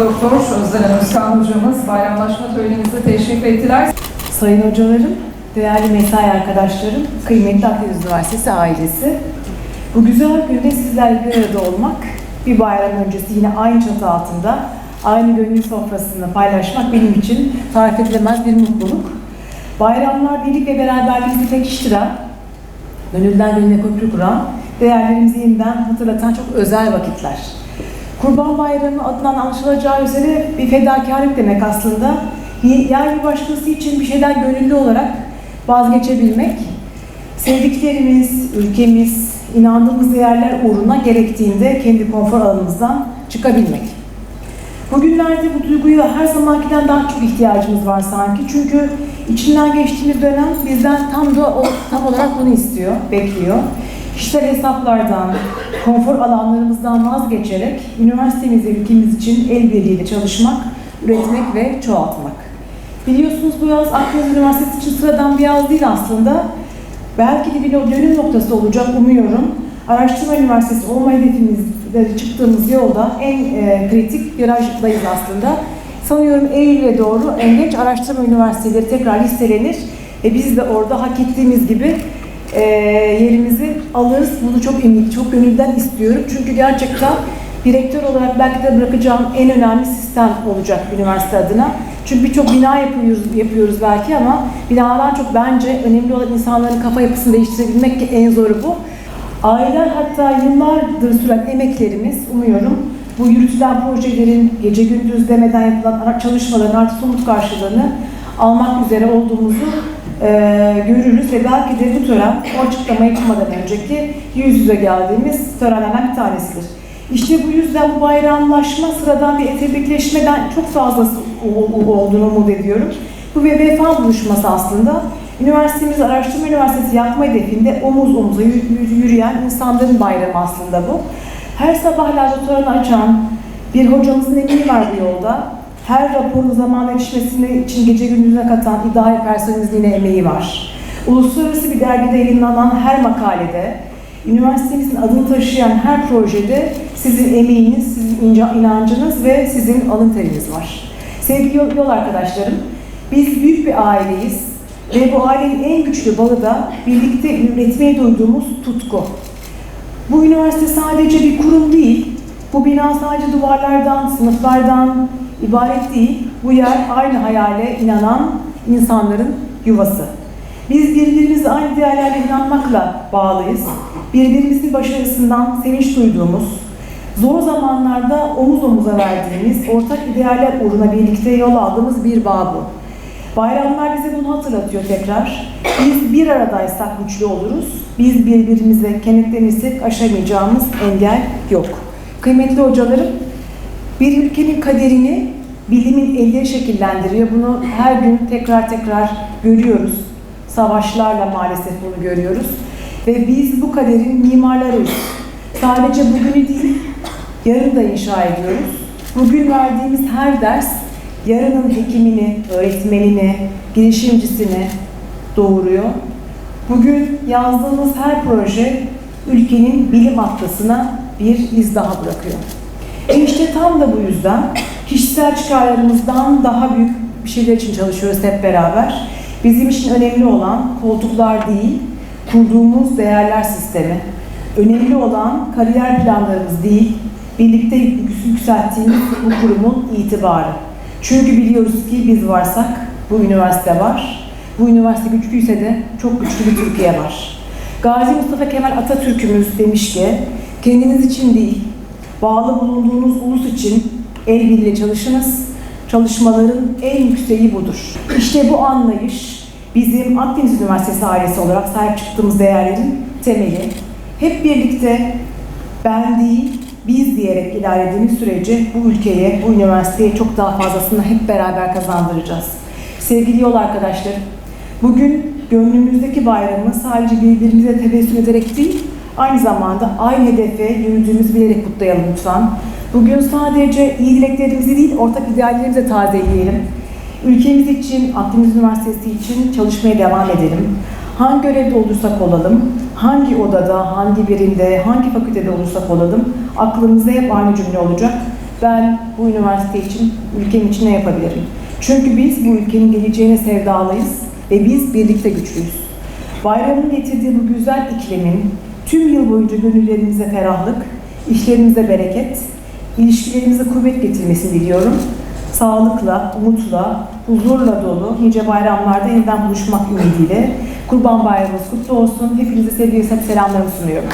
Doktor Özden Özkan hocamız bayramlaşma törenimize teşrif ettiler. Sayın hocalarım, değerli mesai arkadaşlarım, kıymetli Akdeniz Üniversitesi ailesi. Bu güzel günde sizlerle bir arada olmak, bir bayram öncesi yine aynı çatı altında, aynı gönül sofrasını paylaşmak benim için tarif edilemez bir mutluluk. Bayramlar birlik ve beraberliğimizi pekiştiren, gönülden gönüle köprü kuran, değerlerimizi yeniden hatırlatan çok özel vakitler. Kurban Bayramı adından anlaşılacağı üzere bir fedakarlık demek aslında. Yani bir başkası için bir şeyden gönüllü olarak vazgeçebilmek, sevdiklerimiz, ülkemiz, inandığımız değerler uğruna gerektiğinde kendi konfor alanımızdan çıkabilmek. Bugünlerde bu duyguya her zamankinden daha çok ihtiyacımız var sanki. Çünkü içinden geçtiğimiz dönem bizden tam da o, tam olarak bunu istiyor, bekliyor. Kişisel hesaplardan, konfor alanlarımızdan vazgeçerek üniversitemizde ülkemiz için el birliğiyle çalışmak, üretmek ve çoğaltmak. Biliyorsunuz bu yaz Akdeniz Üniversitesi için sıradan bir yaz değil aslında. Belki de bir dönüm noktası olacak umuyorum. Araştırma Üniversitesi olma hedefimizde çıktığımız yolda en e, kritik virajdayız aslında. Sanıyorum Eylül'e doğru en geç araştırma üniversiteleri tekrar listelenir ve biz de orada hak ettiğimiz gibi e, yerimizi alırız. Bunu çok emin, çok gönülden istiyorum. Çünkü gerçekten direktör olarak belki de bırakacağım en önemli sistem olacak üniversite adına. Çünkü birçok bina yapıyoruz, yapıyoruz belki ama binadan çok bence önemli olan insanların kafa yapısını değiştirebilmek ki en zoru bu. Aylar hatta yıllardır süren emeklerimiz umuyorum bu yürütülen projelerin gece gündüz demeden yapılan çalışmaların artık somut karşılığını almak üzere olduğumuzu e, görürüz ve belki de bu tören o açıklamayı yapmadan önceki yüz yüze geldiğimiz törenlerden bir tanesidir. İşte bu yüzden bu bayramlaşma sıradan bir etebrikleşmeden çok fazlası olduğunu umut ediyorum. Bu vefa buluşması aslında. Üniversitemiz Araştırma Üniversitesi yapma hedefinde omuz omuza yürüyen insanların bayramı aslında bu. Her sabah laboratuvarını açan bir hocamızın emeği var bu yolda. Her raporun zamanla yetişmesine için gece gündüzüne katan idari personelimizin emeği var. Uluslararası bir dergide yayınlanan her makalede, üniversitemizin adını taşıyan her projede sizin emeğiniz, sizin inancınız ve sizin alın teriniz var. Sevgili yol, arkadaşlarım, biz büyük bir aileyiz ve bu ailenin en güçlü bağı da birlikte üretmeye duyduğumuz tutku. Bu üniversite sadece bir kurum değil, bu bina sadece duvarlardan, sınıflardan ibaret değil, bu yer aynı hayale inanan insanların yuvası. Biz birbirimize aynı değerlerle inanmakla bağlıyız. Birbirimizin başarısından sevinç duyduğumuz, zor zamanlarda omuz omuza verdiğimiz, ortak idealler uğruna birlikte yol aldığımız bir bağ bu. Bayramlar bize bunu hatırlatıyor tekrar. Biz bir aradaysak güçlü oluruz. Biz birbirimize kenetlenirsek aşamayacağımız engel yok. Kıymetli hocalarım, bir ülkenin kaderini bilimin elleri şekillendiriyor. Bunu her gün tekrar tekrar görüyoruz. Savaşlarla maalesef bunu görüyoruz. Ve biz bu kaderin mimarlarıyız. Sadece bugünü değil, yarın da inşa ediyoruz. Bugün verdiğimiz her ders yarının hekimini, öğretmenini, girişimcisini doğuruyor. Bugün yazdığımız her proje ülkenin bilim atlasına bir iz daha bırakıyor. E işte tam da bu yüzden kişisel çıkarlarımızdan daha büyük bir şeyler için çalışıyoruz hep beraber. Bizim için önemli olan koltuklar değil, kurduğumuz değerler sistemi. Önemli olan kariyer planlarımız değil, birlikte yükselttiğimiz bu kurumun itibarı. Çünkü biliyoruz ki biz varsak bu üniversite var. Bu üniversite güçlüyse de çok güçlü bir Türkiye var. Gazi Mustafa Kemal Atatürk'ümüz demiş ki, kendiniz için değil, bağlı bulunduğunuz ulus için el birliğiyle çalışınız. Çalışmaların en yükseği budur. İşte bu anlayış bizim Akdeniz Üniversitesi ailesi olarak sahip çıktığımız değerlerin temeli. Hep birlikte ben değil, biz diyerek ilerlediğimiz sürece bu ülkeye, bu üniversiteye çok daha fazlasını hep beraber kazandıracağız. Sevgili yol arkadaşlar, bugün gönlümüzdeki bayramı sadece birbirimize tebessüm ederek değil, aynı zamanda aynı hedefe yürüdüğümüzü bilerek kutlayalım lütfen. Bugün sadece iyi dileklerimizi değil, ortak ideallerimizi tazeleyelim. Ülkemiz için, Akdeniz Üniversitesi için çalışmaya devam edelim. Hangi görevde olursak olalım, hangi odada, hangi birinde, hangi fakültede olursak olalım, aklımızda hep aynı cümle olacak. ben bu üniversite için, ülkem için ne yapabilirim? Çünkü biz bu ülkenin geleceğine sevdalıyız ve biz birlikte güçlüyüz. Bayramın getirdiği bu güzel iklimin tüm yıl boyunca gönüllerimize ferahlık, işlerimize bereket, ilişkilerimize kuvvet getirmesini diliyorum. Sağlıkla, umutla, huzurla dolu nice bayramlarda yeniden buluşmak ümidiyle Kurban Bayramınız kutlu olsun. Hepinize sevgi ve selamlarımı sunuyorum.